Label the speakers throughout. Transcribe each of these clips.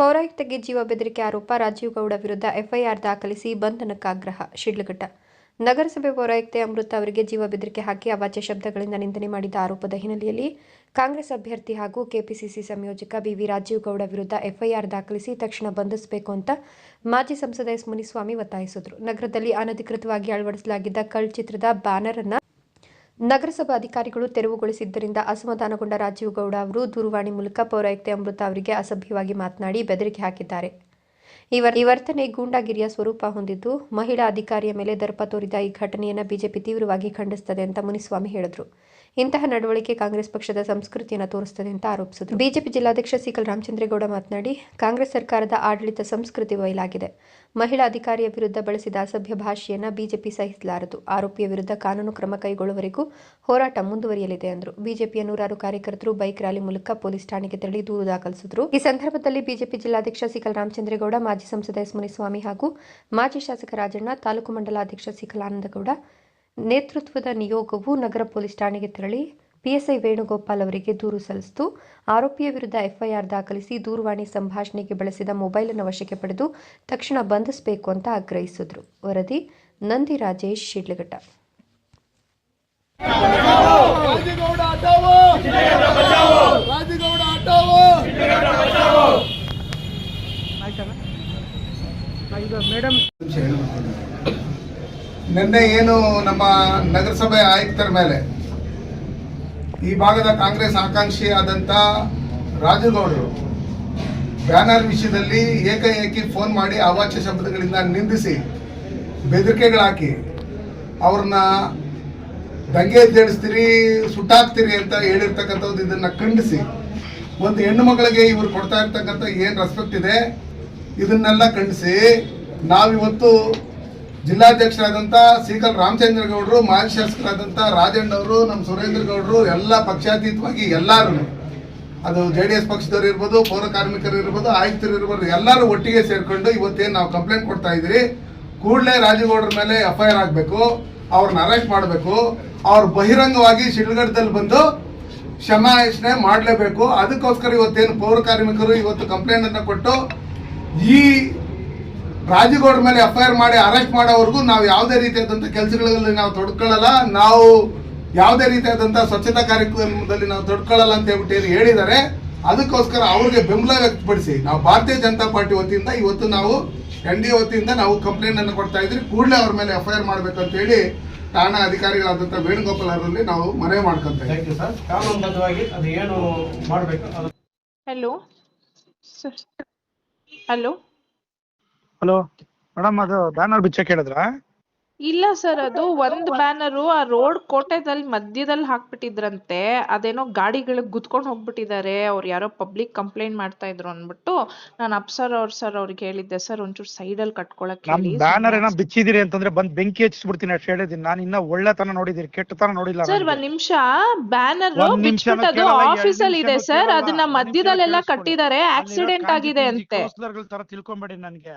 Speaker 1: ಪೌರಾಯುಕ್ತಗೆ ಜೀವ ಬೆದರಿಕೆ ಆರೋಪ ರಾಜೀವ್ ಗೌಡ ವಿರುದ್ಧ ಎಫ್ಐಆರ್ ದಾಖಲಿಸಿ ಬಂಧನಕ್ಕಾಗ್ರಹ, ಶಿಡ್ಲಘಟ್ಟ. ನಗರಸಭೆ ಪೌರಾಯುಕ್ತೆ ಅಮೃತ ಅವರಿಗೆ ಜೀವ ಬೆದರಿಕೆ ಹಾಕಿ ಅವಾಚ್ಯ ಶಬ್ದಗಳಿಂದ ನಿಂದನೆ ಮಾಡಿದ ಆರೋಪದ ಹಿನ್ನೆಲೆಯಲ್ಲಿ ಕಾಂಗ್ರೆಸ್ ಅಭ್ಯರ್ಥಿ ಹಾಗೂ ಕೆಪಿಸಿಸಿ ಸಂಯೋಜಕ ಬಿವಿ ರಾಜೀವ್ ಗೌಡ ವಿರುದ್ಧ ಎಫ್ಐಆರ್ ದಾಖಲಿಸಿ ತಕ್ಷಣ ಬಂಧಿಸಬೇಕು ಅಂತ ಮಾಜಿ ಸಂಸದ ಎಸ್ ಮುನಿಸ್ವಾಮಿ ಒತ್ತಾಯಿಸಿದರು. ನಗರದಲ್ಲಿ ಅನಧಿಕೃತವಾಗಿ ಅಳವಡಿಸಲಾಗಿದ್ದ ಕಳ್ ಚಿತ್ರದ ಬ್ಯಾನರ್ ಅನ್ನ ನಗರಸಭಾ ಅಧಿಕಾರಿಗಳು ತೆರವುಗೊಳಿಸಿದ್ದರಿಂದ ಅಸಮಾಧಾನಗೊಂಡ ರಾಜೀವ್ ಗೌಡ ಅವರು ದೂರವಾಣಿ ಮೂಲಕ ಪೌರಾಯುಕ್ತ ಅಮೃತ ಅವರಿಗೆ ಅಸಭ್ಯವಾಗಿ ಮಾತನಾಡಿ ಬೆದರಿಕೆ ಹಾಕಿದ್ದಾರೆ. ಈ ವರ್ತನೆ ಗೂಂಡಾಗಿರಿಯ ಸ್ವರೂಪ ಹೊಂದಿದ್ದು, ಮಹಿಳಾ ಅಧಿಕಾರಿಯ ಮೇಲೆ ದರ್ಪ ತೋರಿದ ಈ ಘಟನೆಯನ್ನು ಬಿಜೆಪಿ ತೀವ್ರವಾಗಿ ಖಂಡಿಸುತ್ತದೆ ಅಂತ ಮುನಿಸ್ವಾಮಿ ಹೇಳಿದರು. ಇಂತಹ ನಡವಳಿಕೆ ಕಾಂಗ್ರೆಸ್ ಪಕ್ಷದ ಸಂಸ್ಕೃತಿಯನ್ನು ತೋರಿಸುತ್ತದೆ ಅಂತ ಆರೋಪಿಸಿದರು. ಬಿಜೆಪಿ ಜಿಲ್ಲಾಧ್ಯಕ್ಷ ಸಿಕಲ್ ರಾಮಚಂದ್ರೇಗೌಡ ಮಾತನಾಡಿ, ಕಾಂಗ್ರೆಸ್ ಸರ್ಕಾರದ ಆಡಳಿತ ಸಂಸ್ಕೃತಿ ಬಯಲಾಗಿದೆ. ಮಹಿಳಾ ಅಧಿಕಾರಿಯ ವಿರುದ್ಧ ಬಳಸಿದ ಅಸಭ್ಯ ಭಾಷೆಯನ್ನ ಬಿಜೆಪಿ ಸಹಿಸಲಾರದು. ಆರೋಪಿಯ ವಿರುದ್ಧ ಕಾನೂನು ಕ್ರಮ ಕೈಗೊಳ್ಳುವವರೆಗೂ ಹೋರಾಟ ಮುಂದುವರಿಯಲಿದೆ ಎಂದರು ಬಿಜೆಪಿಯ ನೂರಾರು ಕಾರ್ಯಕರ್ತರು ಬೈಕ್ ರ್ಯಾಲಿ ಮೂಲಕ ಪೊಲೀಸ್ ಠಾಣೆಗೆ ತೆರಳಿ ದೂರು ದಾಖಲಿಸಿದರು. ಈ ಸಂದರ್ಭದಲ್ಲಿ ಬಿಜೆಪಿ ಜಿಲ್ಲಾಧ್ಯಕ್ಷ ಸಿಕಲ್ ರಾಮಚಂದ್ರೇಗೌಡ, ಮಾಜಿ ಸಂಸದ ಎಸ್ ಮುನಿಸ್ವಾಮಿ ಹಾಗೂ ಮಾಜಿ ಶಾಸಕ ರಾಜಣ್ಣ, ತಾಲೂಕು ಮಂಡಲಾಧ್ಯಕ್ಷ ಸಿಕಲ್ ಆನಂದಗೌಡ ನೇತೃತ್ವದ ನಿಯೋಗವು ನಗರ ಪೊಲೀಸ್ ಠಾಣೆಗೆ ತೆರಳಿ ಪಿಎಸ್ಐ ವೇಣುಗೋಪಾಲ್ ಅವರಿಗೆ ದೂರು ಸಲ್ಲಿಸಿತು. ಆರೋಪಿಯ ವಿರುದ್ಧ ಎಫ್ಐಆರ್ ದಾಖಲಿಸಿ ದೂರವಾಣಿ ಸಂಭಾಷಣೆಗೆ ಬಳಸಿದ ಮೊಬೈಲ್ ಅನ್ನು ವಶಕ್ಕೆ ಪಡೆದು ತಕ್ಷಣ ಬಂಧಿಸಬೇಕು ಅಂತ ಆಗ್ರಹಿಸಿದ್ರು. ವರದಿ ನಂದಿ ರಾಜೇಶ್ ಶಿಡ್ಲಘಟ್ಟ.
Speaker 2: ನಿನ್ನೆ ಏನು ನಮ್ಮ ನಗರಸಭೆ ಆಯುಕ್ತರ ಮೇಲೆ ಈ ಭಾಗದ ಕಾಂಗ್ರೆಸ್ ಆಕಾಂಕ್ಷಿ ಆಕಾಂಕ್ಷಿಯಾದಂಥ ರಾಜುಗೌಡರು ಬ್ಯಾನರ್ ವಿಷಯದಲ್ಲಿ ಏಕಾಏಕಿ ಫೋನ್ ಮಾಡಿ ಅವಾಚ್ಯ ಶಬ್ದಗಳಿಂದ ನಿಂದಿಸಿ ಬೆದರಿಕೆಗಳಾಕಿ ಅವ್ರನ್ನ ದಂಗೆ ಎದ್ದೇಳಿಸ್ತೀರಿ ಸುಟ್ಟಾಕ್ತೀರಿ ಅಂತ ಹೇಳಿರ್ತಕ್ಕಂಥದ್ದು ಇದನ್ನ ಖಂಡಿಸಿ ಒಂದು ಹೆಣ್ಣು ಮಗಳಿಗೆ ಇವರು ಕೊಡ್ತಾ ಇರ್ತಕ್ಕಂಥ ಏನು ರೆಸ್ಪೆಕ್ಟ್ ಇದೆ, ಇದನ್ನೆಲ್ಲ ಖಂಡಿಸಿ ನಾವಿವತ್ತು ಜಿಲ್ಲಾಧ್ಯಕ್ಷರಾದಂಥ ಸೀಕಲ್ ರಾಮಚಂದ್ರ ಗೌಡರು ಮಾಜಿ ಶಾಸಕರಾದಂಥ ರಾಜಣ್ಣ ಅವರು ನಮ್ಮ ಸುರೇಂದ್ರ ಗೌಡರು ಎಲ್ಲ ಪಕ್ಷಾತೀತವಾಗಿ ಎಲ್ಲರೂ. ಅದು ಜೆ ಡಿ ಎಸ್ ಪಕ್ಷದವ್ರು ಇರ್ಬೋದು, ಪೌರ ಕಾರ್ಮಿಕರು ಇರ್ಬೋದು, ಆಯುಕ್ತರು ಇರ್ಬೋದು, ಎಲ್ಲರೂ ಒಟ್ಟಿಗೆ ಸೇರಿಕೊಂಡು ಇವತ್ತೇನು ನಾವು ಕಂಪ್ಲೇಂಟ್ ಕೊಡ್ತಾ ಇದ್ದೀರಿ, ಕೂಡಲೇ ರಾಜೇಗೌಡರ ಮೇಲೆ ಎಫ್ ಐ ಆರ್ ಆಗಬೇಕು, ಅವ್ರನ್ನ ಅರೆಸ್ಟ್ ಮಾಡಬೇಕು, ಅವ್ರು ಬಹಿರಂಗವಾಗಿ ಶಿಡ್ಲಘಟ್ಟದಲ್ಲಿ ಬಂದು ಕ್ಷಮಾಯಾಚನೆ ಮಾಡಲೇಬೇಕು. ಅದಕ್ಕೋಸ್ಕರ ಇವತ್ತೇನು ಪೌರ ಕಾರ್ಮಿಕರು ಇವತ್ತು ಕಂಪ್ಲೇಂಟನ್ನು ಕೊಟ್ಟು ಈ ರಾಜುಗೌಡ ಮೇಲೆ ಎಫ್ ಐ ಆರ್ ಮಾಡಿ ಅರೆಸ್ಟ್ ಮಾಡೋವರೆಗೂ ನಾವು ಯಾವುದೇ ರೀತಿಯಾದಂಥ ಕೆಲಸಗಳಲ್ಲಿ ನಾವು ತೊಡ್ಕೊಳ್ಳಲ್ಲ. ನಾವು ಯಾವುದೇ ರೀತಿಯಾದಂಥ ಸ್ವಚ್ಛತಾ ಕಾರ್ಯಕ್ರಮದಲ್ಲಿ ನಾವು ತೊಡ್ಕೊಳ್ಳಲ್ಲ ಅಂತ ಹೇಳ್ಬಿಟ್ಟು ಏನು ಹೇಳಿದ್ದಾರೆ. ಅದಕ್ಕೋಸ್ಕರ ಅವ್ರಿಗೆ ಬೆಂಬಲ ವ್ಯಕ್ತಪಡಿಸಿ ನಾವು ಭಾರತೀಯ ಜನತಾ ಪಾರ್ಟಿ ವತಿಯಿಂದ ಇವತ್ತು ನಾವು ಎನ್ ಡಿ ವತಿಯಿಂದ ನಾವು ಕಂಪ್ಲೇಂಟ್ ಅನ್ನು ಕೊಡ್ತಾ ಇದ್ರಿ ಕೂಡಲೇ ಅವ್ರ ಮೇಲೆ ಎಫ್ ಐ ಆರ್ ಮಾಡಬೇಕಂತ ಹೇಳಿ ಠಾಣಾ ಅಧಿಕಾರಿಗಳಾದಂಥ ವೇಣುಗೋಪಾಲ್ ಅವರಲ್ಲಿ ನಾವು ಮನವಿ ಮಾಡ್ಕೊಂತ ಇದ್ದೀವಿ.
Speaker 3: ಥ್ಯಾಂಕ್ ಯು ಸರ್ ಕಾನೂನುಬದ್ಧವಾಗಿ ಅದು ಏನು ಮಾಡಬೇಕು ಅದು
Speaker 4: ಹಲೋ ಹಲೋ
Speaker 5: ಹಲೋ ಮೇಡಮ್ ಅದು ಬ್ಯಾನರ್ ಬಿಚ್ಚಕ್ ಹೇಳಿದ್ರಾ?
Speaker 4: ಇಲ್ಲ ಸರ್ ಅದು ಒಂದ್ ಬ್ಯಾನರು ಆ ರೋಡ್ ಕೋಟೆದಲ್ಲಿ ಮಧ್ಯದಲ್ಲಿ ಹಾಕ್ಬಿಟ್ಟಿದ್ರಂತೆ. ಅದೇನೋ ಗಾಡಿಗಳಿಗೆ ಗುದ್ಕೊಂಡು ಹೋಗ್ಬಿಟ್ಟಿದ್ದಾರೆ ಅವ್ರು ಯಾರೋ ಪಬ್ಲಿಕ್ ಕಂಪ್ಲೇಂಟ್ ಮಾಡ್ತಾ ಇದ್ರು ಅಂದ್ಬಿಟ್ಟು ನಾನು ಅಪ್ಸರ್ ಅವ್ರ ಸರ್ ಅವ್ರಿಗೆ ಹೇಳಿದ್ದೆ. ಸರ್ ಒಂಚೂರು ಅಲ್ಲಿ ಕಟ್ಕೊಳಕ್
Speaker 5: ನಮ್
Speaker 4: ಹೇಳಿ.
Speaker 5: ಬ್ಯಾನರ್ ಏನೋ ಬಿಚ್ಚಿದಿರಿ ಅಂತಂದ್ರೆ ಬಂದ್ ಬೆಂಕಿ ಹಚ್ಚಿಸ್ಬಿಡ್ತೀನಿ ಅಷ್ಟು ಹೇಳಿದೀನಿ. ನಾನು ಇನ್ನ ಒಳ್ಳೆತನ ನೋಡಿದಿರಿ ಕೆಟ್ಟತನ ನೋಡಿಲ್ಲ
Speaker 4: ಸರ್. ಒಂದ್ ನಿಮಿಷ. ಬ್ಯಾನರ್
Speaker 5: ಒಂದ್ ನಿಮಿಷನೂ
Speaker 4: ಬಿಚ್ಬಿಟ್ಟು ಅದು
Speaker 5: ಕೇಳಲ್ಲ, ಎರಡ್
Speaker 4: ಆಫೀಸ್ ಅಲ್ಲಿ ಇದೆ ಸರ್
Speaker 5: ಕೇಳಲ್ಲ,
Speaker 4: ಅದನ್ನ ಮಧ್ಯದಲ್ಲೆಲ್ಲ. ಕಟ್ಟಿದ್ದಾರೆ ಆಕ್ಸಿಡೆಂಟ್ ಆಗಿದೆ ಅಂತೆ.
Speaker 5: ತರ ತಿಳ್ಕೊಂಬೇಡಿ ನನ್ಗೆ.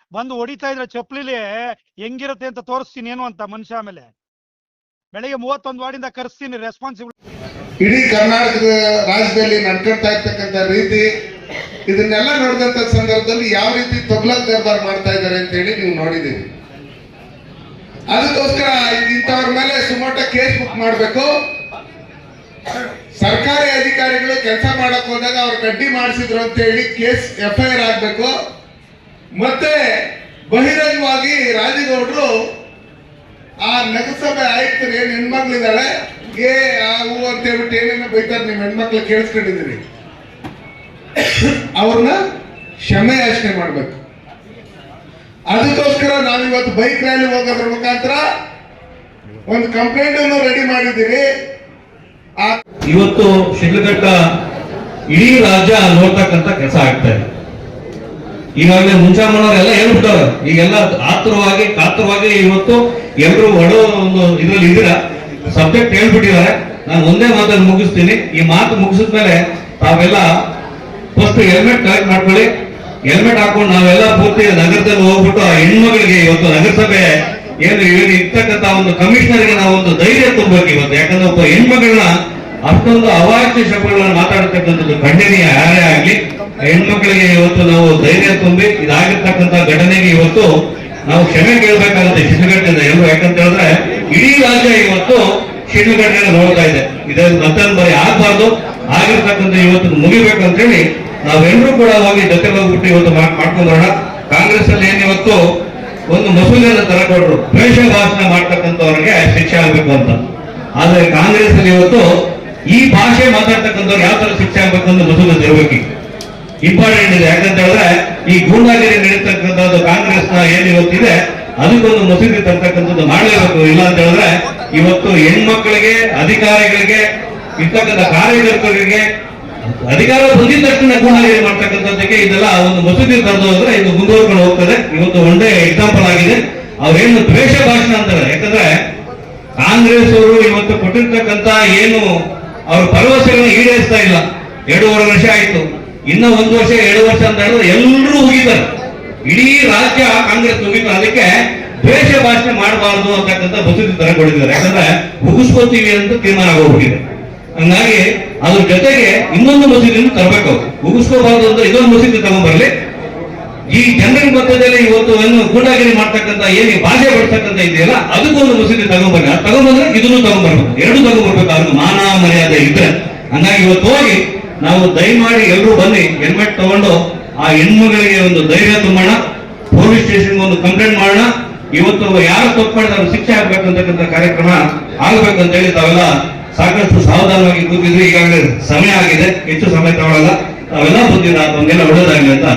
Speaker 5: ಬಂದು ಹೊಡಿತಾ ಇದ್ರೆ ಚಪ್ಲಿಲಿ ಹೆಂಗಿರುತ್ತೆ ಅಂತ ತೋರಿಸ್ತೀನಿ ಏನು ಅಂತ ಮನುಷ್ಯ ಆಮೇಲೆ. ಬೆಳಗ್ಗೆ ಮೂವತ್ತೊಂದು ವಾರ್ಡಿಂದ ಕರೆಸ್ತೀನಿ ರೆಸ್ಪಾನ್ಸಿಬಿಲಿಟಿ
Speaker 2: ಇಡೀ ಕರ್ನಾಟಕದ ರಾಜ್ಯದಲ್ಲಿ ನಡ್ಕೊಳ್ತಾ ಇರ್ತಕ್ಕಂಥ ರೀತಿ, ಇದನ್ನೆಲ್ಲ ನೋಡಿದಂತ ಸಂದರ್ಭದಲ್ಲಿ ಯಾವ ರೀತಿ ತೊಗ್ಲಕ್ ದರ್ಬಾರ್ ಮಾಡ್ತಾ ಇದ್ದಾರೆ ಅಂತ ಹೇಳಿ ನೀವು ನೋಡಿದ್ದೀರಿ. ಅದಕ್ಕೋಸ್ಕರ ಇಂಥವ್ರ ಮೇಲೆ ಸುಮೋಟ ಕೇಸ್ ಬುಕ್ ಮಾಡಬೇಕು. ಸರ್ಕಾರಿ ಅಧಿಕಾರಿಗಳು ಕೆಲಸ ಮಾಡಕ್ ಹೋದಾಗ ಅವ್ರು ಕಡ್ಡಿ ಮಾಡಿಸಿದ್ರು ಅಂತ ಹೇಳಿ ಕೇಸ್ ಎಫ್ ಐ ಆಗ್ಬೇಕು. ಮತ್ತೆ ಬಹಿರಂಗವಾಗಿ ರಾಜೇಗೌಡರು ಆ ನಗರಸಭೆ ಆಯುಕ್ತರು ಏನ್ ಹೆಣ್ಮಕ್ಳಿದ್ದಾಳೆ? ಏ ಆ ಹೂ ಅಂತ ಹೇಳ್ಬಿಟ್ಟು ಏನೇನು ಬೈತಾರೆ ನಿಮ್ ಹೆಣ್ಮಕ್ಳು ಕೇಳಿಸ್ಕೊಂಡಿದ್ದೀರಿ. ಅವ್ರನ್ನ ಕ್ಷಮೆ ಯಾಚನೆ ಮಾಡ್ಬೇಕು. ಅದಕ್ಕೋಸ್ಕರ ನಾವಿವತ್ತು ಬೈಕ್ ರ್ಯಾಲಿ ಹೋಗೋದ್ರ ಮುಖಾಂತರ ಒಂದು ಕಂಪ್ಲೇಂಟ್ ಅನ್ನು ರೆಡಿ ಮಾಡಿದ್ದೀರಿ.
Speaker 6: ಇವತ್ತು ಶಿಡ್ಲಘಟ್ಟ ಇಡೀ ರಾಜ್ಯ ನೋಡ್ತಕ್ಕಂತ ಕೆಲಸ ಆಗ್ತಾ ಇದೆ. ಈಗಾಗಲೇ ಮುಂಚಾಮನವರೆಲ್ಲ ಹೇಳ್ಬಿಟ್ಟವ್ರ ಈಗೆಲ್ಲ ಆತುರವಾಗಿ, ಕಾತುರವಾಗಿ ಇವತ್ತು ಎಲ್ಲರೂ ಒಡ ಒಂದು ಇದ್ರಲ್ಲಿ ಇದ್ದೀರಾ. ಸಬ್ಜೆಕ್ಟ್ ಹೇಳ್ಬಿಟ್ಟಿದ್ದಾರೆ. ನಾನು ಒಂದೇ ಮಾತನ್ನು ಮುಗಿಸ್ತೀನಿ. ಈ ಮಾತು ಮುಗಿಸಿದ್ಮೇಲೆ ತಾವೆಲ್ಲ ಫಸ್ಟ್ ಹೆಲ್ಮೆಟ್ ಕಲೆಕ್ಟ್ ಮಾಡ್ಕೊಳ್ಳಿ. ಹೆಲ್ಮೆಟ್ ಹಾಕೊಂಡು ನಾವೆಲ್ಲ ಪೂರ್ತಿ ನಗರದಲ್ಲಿ ಹೋಗ್ಬಿಟ್ಟು ಆ ಹೆಣ್ಮಗಳಿಗೆ ಇವತ್ತು ನಗರಸಭೆ ಏನು ಏನು ಇರ್ತಕ್ಕಂಥ ಒಂದು ಕಮಿಷನರ್ಗೆ ನಾವು ಒಂದು ಧೈರ್ಯ ತುಂಬಬೇಕು ಇವತ್ತು. ಯಾಕಂದ್ರೆ ಒಬ್ಬ ಹೆಣ್ಮಗಳನ್ನ ಅಷ್ಟೊಂದು ಅವಾಚ್ಯ ಶಬ್ದಗಳನ್ನ ಮಾತಾಡ್ತಕ್ಕಂಥದ್ದು ಖಂಡನೀಯ ಯಾರೇ ಆಗಲಿ. ಹೆಣ್ಮಕ್ಳಿಗೆ ಇವತ್ತು ನಾವು ಧೈರ್ಯ ತುಂಬಿ ಇದಾಗಿರ್ತಕ್ಕಂಥ ಘಟನೆಗೆ ಇವತ್ತು ನಾವು ಕ್ಷಮೆ ಕೇಳಬೇಕಾಗುತ್ತೆ ಶಿಡ್ಲಘಟ್ಟದಿಂದ ಎಲ್ಲರೂ ಯಾಕಂತ ಹೇಳಿದ್ರೆ, ಇಡೀ ರಾಜ್ಯ ಇವತ್ತು ಶಿಶುಘಟನೆ ನೋಡ್ತಾ ಇದೆ. ಇದೇ ಮತ್ತೊಂದು ಬರೀ ಆಗ್ಬಾರ್ದು. ಆಗಿರ್ತಕ್ಕಂಥ ಇವತ್ತು ಮುಗಿಬೇಕು ಅಂತೇಳಿ ನಾವೆಲ್ಲರೂ ಕೂಡ ಹೋಗಿ ಜೊತೆ ಹೋಗ್ಬಿಟ್ಟು ಇವತ್ತು ಮಾಡ್ಕೊಂಡು ಮಾಡ್ಕೊಂಡ್ ಬರೋಣ. ಕಾಂಗ್ರೆಸ್ ಅಲ್ಲಿ ಏನ್ ಇವತ್ತು ಒಂದು ಮಸೂದೆಯನ್ನು ತರಕೊಟ್ರು ದ್ವೇಷ ಭಾಷಣ ಮಾಡ್ತಕ್ಕಂಥವ್ರಿಗೆ ಶಿಕ್ಷೆ ಆಗ್ಬೇಕು ಅಂತ. ಆದ್ರೆ ಕಾಂಗ್ರೆಸ್ ಅಲ್ಲಿ ಇವತ್ತು ಈ ಭಾಷೆ ಮಾತಾಡ್ತಕ್ಕಂಥವ್ರು ಯಾವ ತರ ಶಿಕ್ಷೆ ಆಗ್ಬೇಕು ಅಂತ ಮಸೂದೆ ತರಬೇಕು ಇಂಪಾರ್ಟೆಂಟ್ ಇದೆ. ಯಾಕಂತ ಹೇಳಿದ್ರೆ, ಈ ಗೂಂಡಾಗಿರಿ ನಡೀತಕ್ಕಂಥದ್ದು ಕಾಂಗ್ರೆಸ್ನ ಏನ್ ಇವತ್ತಿದೆ, ಅದಕ್ಕೊಂದು ಮಸೂದೆ ತರ್ತಕ್ಕಂಥದ್ದು ಮಾಡಲೇಬೇಕು. ಇಲ್ಲ ಅಂತ ಹೇಳಿದ್ರೆ, ಇವತ್ತು ಹೆಣ್ಮಕ್ಳಿಗೆ, ಅಧಿಕಾರಿಗಳಿಗೆ, ಇರ್ತಕ್ಕಂಥ ಕಾರ್ಯಕರ್ತರಿಗೆ, ಅಧಿಕಾರ ಬಂದಿದ ತಕ್ಷಣ ಗೂಂಡಾಗಿರಿ ಮಾಡ್ತಕ್ಕಂಥದ್ದಕ್ಕೆ ಇದೆಲ್ಲ ಒಂದು ಮಸೂದೆ ತರದು ಅಂದ್ರೆ ಇದು ಮುಂದುವರ್ಕೊಂಡು ಹೋಗ್ತದೆ. ಇವತ್ತು ಒಂದೇ ಎಕ್ಸಾಂಪಲ್ ಆಗಿದೆ. ಅವ್ರೇನು ದ್ವೇಷ ಭಾಷಣ ಅಂತಾರೆ. ಯಾಕಂದ್ರೆ, ಕಾಂಗ್ರೆಸ್ ಅವರು ಇವತ್ತು ಕೊಟ್ಟಿರ್ತಕ್ಕಂತ ಏನು ಅವ್ರ ಭರವಸೆಗಳನ್ನ ಈಡೇರಿಸ್ತಾ ಇಲ್ಲ. ಎರಡೂವರೆ ವರ್ಷ ಆಯ್ತು. ಇನ್ನ ಒಂದು ವರ್ಷ, ಎರಡು ವರ್ಷ ಅಂತ ಹೇಳಿದ್ರೆ ಎಲ್ಲರೂ ಹೋಗಿದ್ದಾರೆ ಇಡೀ ರಾಜ್ಯ ಕಾಂಗ್ರೆಸ್ ಮುಗಿತು. ಅದಕ್ಕೆ ದ್ವೇಷ ಭಾಷಣೆ ಮಾಡಬಾರದು ಅಂತಕ್ಕಂಥ ಮಸೂದೆ ತರ ಕೊಟ್ಟಿದ್ದಾರೆ ಯಾಕಂದ್ರೆ ಮುಗಿಸ್ಕೋತೀವಿ ಅಂತ ತೀರ್ಮಾನ ಆಗೋಗ್ಬಿಟ್ಟಿದೆ. ಹಂಗಾಗಿ ಅದ್ರ ಜೊತೆಗೆ ಇನ್ನೊಂದು ಮಸೀದಿಯನ್ನು ತರಬೇಕು. ಮುಗಿಸ್ಕೋಬಾರದು ಅಂತ ಇದೊಂದು ಮಸೀದಿ ತಗೊಂಡ್ಬರ್ಲಿ ಈ ಜನರ ಮಧ್ಯದಲ್ಲಿ ಇವತ್ತು ಏನು ಗೂಂಡಾಗಿರಿ ಮಾಡ್ತಕ್ಕಂಥ, ಏನು ಭಾಷೆ ಬರ್ತಕ್ಕಂಥ ಇದೆಯಲ್ಲ, ಅದಕ್ಕೊಂದು ಮಸೀದಿ ತಗೊಂಡ್ಬರ್ಲಿ ಅದು ತಗೊಂಡ್ಬಂದ್ರೆ ಇದನ್ನು ತಗೊಂಡ್ಬರ್ಬೇಕು ಎರಡು ತಗೊಂಡ್ಬರ್ಬೇಕು ಅವ್ರಿಗೆ ಮಾನ ಮರ್ಯಾದೆ ಇದ್ರೆ. ಹಂಗಾಗಿ ಇವತ್ತು ಹೋಗಿ ನಾವು ದಯಮಾಡಿ ಎಲ್ಲರೂ ಬನ್ನಿ ಹೆಲ್ಮೆಟ್ ತಗೊಂಡು ಆ ಹೆಣ್ಮಗಳಿಗೆ ಒಂದು ಧೈರ್ಯ ತುಂಬೋಣ, ಪೊಲೀಸ್ ಸ್ಟೇಷನ್ ಒಂದು ಕಂಪ್ಲೇಂಟ್ ಮಾಡೋಣ. ಇವತ್ತು ಯಾರು ತಪ್ಪು ಮಾಡಿದ ಶಿಕ್ಷೆ ಆಗ್ಬೇಕು ಅಂತಕ್ಕಂಥ ಕಾರ್ಯಕ್ರಮ ಆಗ್ಬೇಕು ಅಂತ ಹೇಳಿ ತಾವೆಲ್ಲ ಸಾಕಷ್ಟು ಸಾವಧಾನವಾಗಿ ಕೂತಿದ್ರು ಈಗಾಗಲೇ ಸಮಯ ಆಗಿದೆ, ಹೆಚ್ಚು ಸಮಯ ತಗೊಳ್ಳಲ್ಲ ತಾವೆಲ್ಲ ಬಂದಿಲ್ಲ ನಮ್ಗೆಲ್ಲ ಒಳ್ಳೇದಾಗಲಿ ಅಂತ